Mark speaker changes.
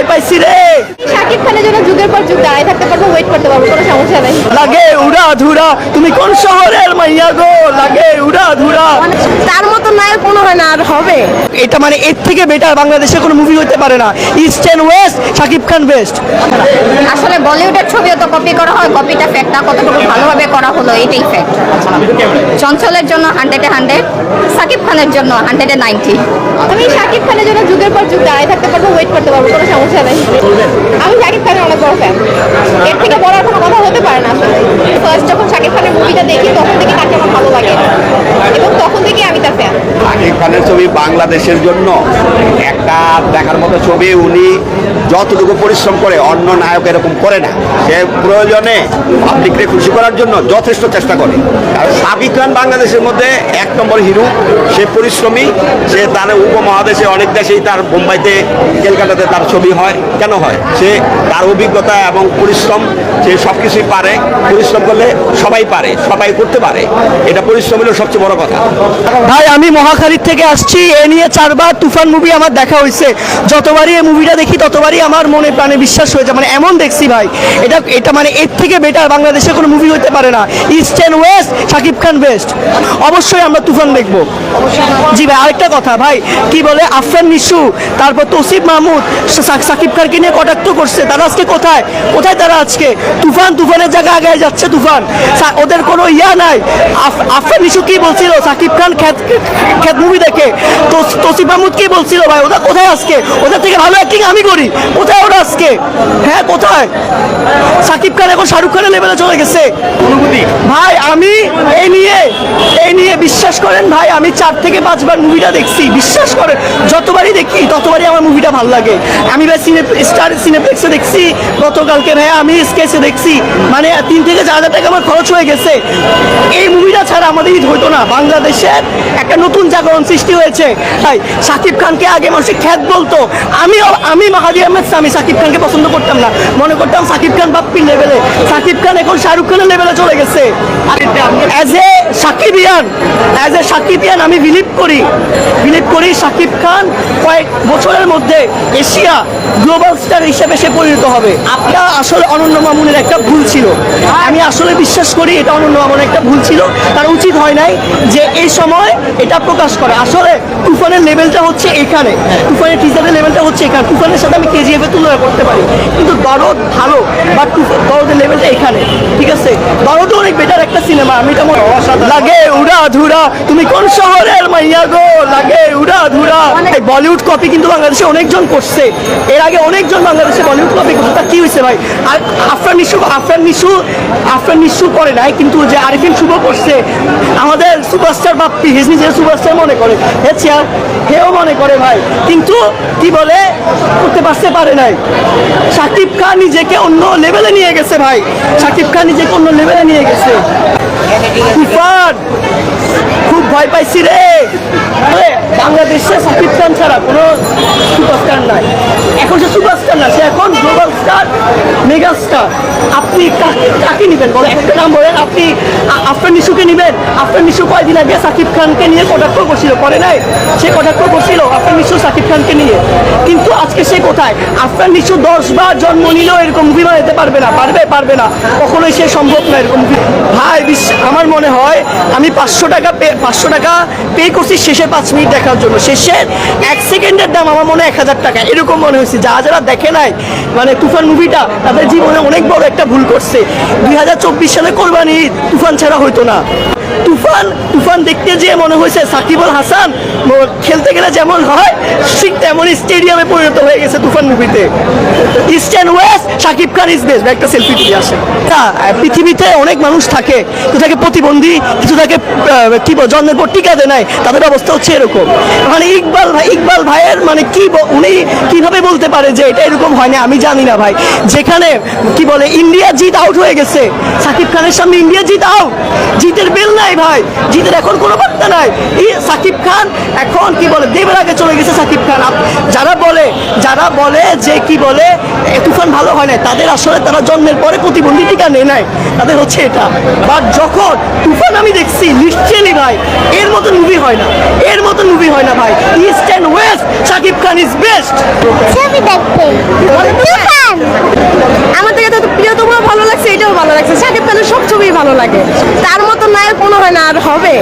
Speaker 1: ভয় পাইছি রে।
Speaker 2: শাকিব খানের জন্য যুগের পর যুগ দাঁড়িয়ে থাকতে পারব ওয়েট করতে পারব কোনো সমস্যা নেই।
Speaker 1: লাগে উড়া ধুরা তুমি কোন শহরের মাইয়া গো? লাগে উড়া ধুরা।
Speaker 2: তার মতো নায়ক মনে হয় না আর হবে?
Speaker 1: এটা মানে এর থেকে বেটার বাংলাদেশে কোনো মুভি হতে পারে না। East and west Shakib Khan best
Speaker 2: আসলে বলিউডের ছবিও তো কপি করা হয় কপিটা ফ্যাক্ট না কতটুকু ভালোভাবে করা হলো এটাই ফ্যাক্ট চঞ্চলের জন্য হান্ড্রেডে হান্ড্রেড সাকিব খানের জন্য হান্ড্রেডে নাইনটি আমি শাকিব খানের জন্য যুগের পর যুগ দাঁড়িয়ে থাকতে পারব ওয়েট করতে পারব কোনো সমস্যা নেই। আমি শাকিব খানের অনেক বড় ফ্যান এর থেকে বড় কোনো কথা হতে পারে না আসলে। ফার্স্ট যখন শাকিব খানের মুভিটা দেখি তখন থেকে তাকে ভালো লাগে এবং তখন থেকে আমি তার ফ্যান
Speaker 3: শাকিব খানের ছবি বাংলাদেশের জন্য একটা দেখার মতো ছবি, উনি যতটুকু পরিশ্রম করে অন্য নায়ক এরকম করে না, সে প্রয়োজনে পাবলিককে খুশি করার জন্য যথেষ্ট চেষ্টা করে। আর সাবিক খান বাংলাদেশের মধ্যে এক নম্বর হিরো, সে পরিশ্রমী, সে তার উপমহাদেশে অনেক দেশেই তার বোম্বাইতে, কলকাতাতে তার ছবি হয়। কেন হয়? সে তার অভিজ্ঞতা এবং পরিশ্রম, সে সব কিছুই পারে। পরিশ্রম করলে সবাই পারে, সবাই করতে পারে। এটা পরিশ্রম হলো সবচেয়ে বড় কথা।
Speaker 1: ভাই, আমি মহাখালীর থেকে আসছি, এ নিয়ে চারবার তুফান মুভি আমার দেখা হয়েছে। যতবারই এই মুভিটা দেখি, ততবারই আমার মনে প্রাণে বিশ্বাস হয়েছে মানে এমন দেখছি ভাই, এটা এটা মানে এর থেকে বেটার বাংলাদেশে কোনো মুভি হতে পারে না। East and west Shakib Khan best অবশ্যই আমরা তুফান দেখব। জি ভাই, আরেকটা কথা ভাই, কি বলে? আফরান নিশু, তারপর তসিফ মাহমুদ সাকিব খানকে নিয়ে কটাক্ত করছে। তারা আজকে কোথায়? কোথায় তারা আজকে? তুফান, তুফানের জায়গায় আগে যাচ্ছে তুফান। ওদের কোনো ইয়া নাই। আফ- আফরান নিশু কি বলছিল? সাকিব খান খ্যাত মুভি দেখে। তো- তসিফ মাহমুদ কি বলছিল ভাই? ওটা কোথায় আজকে? ওদের থেকে ভালো অ্যাক্টিং আমি করি। কোথায় ওরা আজকে? হ্যাঁ কোথায়? সাকিব খান এখন শাহরুখ খানের লেভেলে চলে গেছে।
Speaker 3: অনুভূতি?
Speaker 1: ভাই আমি এই নিয়ে এই নিয়ে বিশ্বাস করেন ভাই আমি চার থেকে পাঁচবার মুভিটা দেখছি। বিশ্বাস করেন যতবারই দেখি ততবারই আমার মুভিটা ভালো লাগে। আমি ভাই সিনে স্টার সিনেপ্লেক্সে দেখছি গতকালকে ভাই আমি স্কেচে দেখছি। মানে তিন থেকে চার হাজার টাকা আমার খরচ হয়ে গেছে। এই মুভিটা ছাড়া আমাদের ঈদ হইতো না। বাংলাদেশের একটা নতুন জাগরণ সৃষ্টি হয়েছে। তাই সাকিব খানকে আগে মানুষের খ্যাত বলতো। আমি আমি মাহাদি আহমেদ আমি সাকিব খানকে পছন্দ করতাম না। মনে করতাম সাকিব খান বাপ্পির লেভেলে সাকিব খান এখন শাহরুখ খানের লেভেলে চলে গেছে। As a সাকিবিয়ান as a Shakibian আমি বিলিভ করি। বিলিভ করি সাকিব খান কয়েক বছরের মধ্যে এশিয়া গ্লোবাল স্টার হিসেবে সে পরিণত হবে। আপনার আসলে অনন্য মামুনের একটা ভুল ছিল। আমি আসলে বিশ্বাস করি এটা অনন্য মামুনের একটা ভুল ছিল। তার উচিত হয় নাই যে এই সময় এটা প্রকাশ করে। আসলে তুফানের লেভেলটা হচ্ছে এখানে। তুফানের টিজারের লেভেলটা হচ্ছে এখানে। তুফানের সাথে আমি কেজিএফ তুলনা করতে পারি। কিন্তু দরদ ভালো বাট দরদের লেভেলটা এখানে। ঠিক আছে? দরদও অনেক বেটার একটা সিনেমা আমি এটা মনে লাগে উড়া ধুরা তুমি কোন শহরের মাইয়া গো? লাগে উড়া ধুরা। বলিউড কপি কিন্তু বাংলাদেশে অনেকজন করছে। এর আগে অনেকজন বাংলাদেশে বলিউড কপি করছে। তা কি হয়েছে ভাই? আর আফরান নিশু আফরান নিশু আফরান নিশু করে নাই কিন্তু যে আরিফিন শুভ করছে আমাদের সুপারস্টার বাপ্পি হিজ নিজের সুপারস্টার মনে করে। হে চেয়ার হেও মনে করে ভাই। কিন্তু কি বলে? করতে পারতে পারে নাই। সাকিব খান নিজেকে অন্য লেভেলে নিয়ে গেছে ভাই। সাকিব খান নিজেকে অন্য লেভেলে নিয়ে গেছে। তুফান! ভয় পাইছি রে। বাংলাদেশে সাকিব খান ছাড়া কোনো সুপারস্টার নাই। এখন সে সুপারস্টার না, সে এখন গ্লোবাল স্টার মেগা স্টার আপনি কাকে- নেবেন বলো একটা নাম বলেন, আপনি আফটার নিশুকে নেবেন। আফটার নিশু কয়দিন আগে সাকিব খানকে নিয়ে কটাক্ষ করছিল, করে নাই? সে কটাক্ষ করছিল আফরান নিশু, সাকিব খানকে নিয়ে। কিন্তু আজকে সে কোথায়? আফরান নিশু দশ বার জন্ম নিলেও এরকম মুভি বানাতে পারবে না, পারবে পারবে না। কখনোই সে সম্ভব না এরকম movie। ভাই আমার মনে হয় আমি পাঁচশো টাকা পে পাঁচশো টাকা পে করছি শেষের পাঁচ মিনিট দেখার জন্য। শেষের এক সেকেন্ডের দাম আমার মনে এক হাজার টাকা। এরকম মনে হয়েছে। যারা যারা দেখে নাই মানে তুফান মুভিটা তাদের জীবনে অনেক বড় একটা ভুল করছে। দুই হাজার চব্বিশ সালে কোরবানি তুফান ছাড়া হইতো না। তুফান তুফান দেখতে যেয়ে মনে হয়েছে সাকিব আল হাসান যেমন হয়, ঠিক তেমনই স্টেডিয়ামে পরিণত হয়ে গেছে তুফান মুভিতে। East and west Shakib Khan is best একটা সেলফি তুলে আসে। তা পৃথিবীতে অনেক মানুষ থাকে কিছু থাকে প্রতিবন্ধী কিছু থাকে কি জন্মের পর টিকা দেয় নাই, তাদের অবস্থা হচ্ছে এরকম। মানে ইকবাল ভাই, ইকবাল ভাইয়ের মানে কি উনি কীভাবে বলতে পারে যে এটা এরকম হয় না, আমি জানি না ভাই। যেখানে, কি বলে, ইন্ডিয়া জিত আউট হয়ে গেছে। সাকিব খানের সামনে ইন্ডিয়া জিত আউট জিতের বেল নাই ভাই। জিতের এখন কোনো বার্তা নাই। সাকিব খান এখন, কি বলে দেবের আগে চলে গেছে সাকিব খান। যারা বলে যারা বলে যে কি বলে তুফান ভালো হয় না তাদের আসলে তারা জন্মের পরে প্রতিবন্ধী টিকা নেয় নাই। তাদের হচ্ছে এটা। বাট যখন তুফান আমি দেখছি লিটারেলি ভাই এর মতন মুভি হয় না। এর মতন মুভি হয় না ভাই। East and west Shakib Khan is best
Speaker 4: ছবি দেখতে। আমার থেকে তো প্রিয়তম ভালো লাগছে এটাও ভালো লাগছে। শাকিব খানের সব ছবিই ভালো লাগে। তার মতো নায়ক মনে হয় না আর হবে।